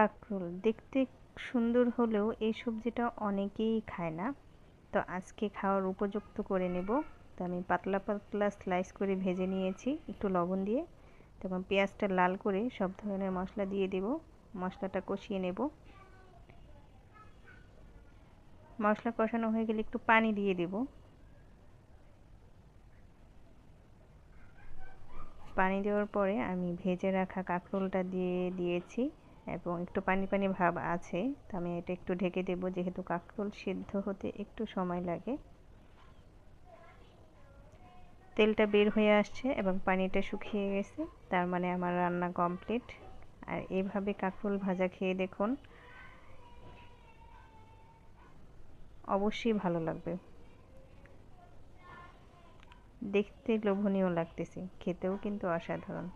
কাঁকরোল। দেখতে সুন্দর হলেও এই সবজিটা অনেকেই খায় না। তো আজকে খাওয়ার উপযুক্ত করে নেব। তো আমি পাতলা পাতলা স্লাইস করে ভেজে নিয়েছি একটু লবণ দিয়ে। তখন পেঁয়াজটা লাল করে সব ধরনের মশলা দিয়ে দেব। মশলাটা কষিয়ে নেব। মশলা কষানো হয়ে গেলে একটু পানি দিয়ে দেব। পানি দেওয়ার পরে আমি ভেজে রাখা কাঁকরোলটা দিয়ে দিয়েছি। এবং একটু পানি পানি ভাব আছে। তো আমি এটা একটু ঢেকে দেব, যেহেতু কাঁকরোল সিদ্ধ হতে একটু সময় লাগে। তেলটা বের হয়ে আসছে এবং পানিটা শুকিয়ে গেছে, তার মানে আমার রান্না কমপ্লিট। আর এইভাবে কাঁকরোল ভাজা খেয়ে দেখুন, অবশ্যই ভালো লাগবে। দেখতে লোভনীয় লাগতেছে, খেতেও কিন্তু অসাধারণ।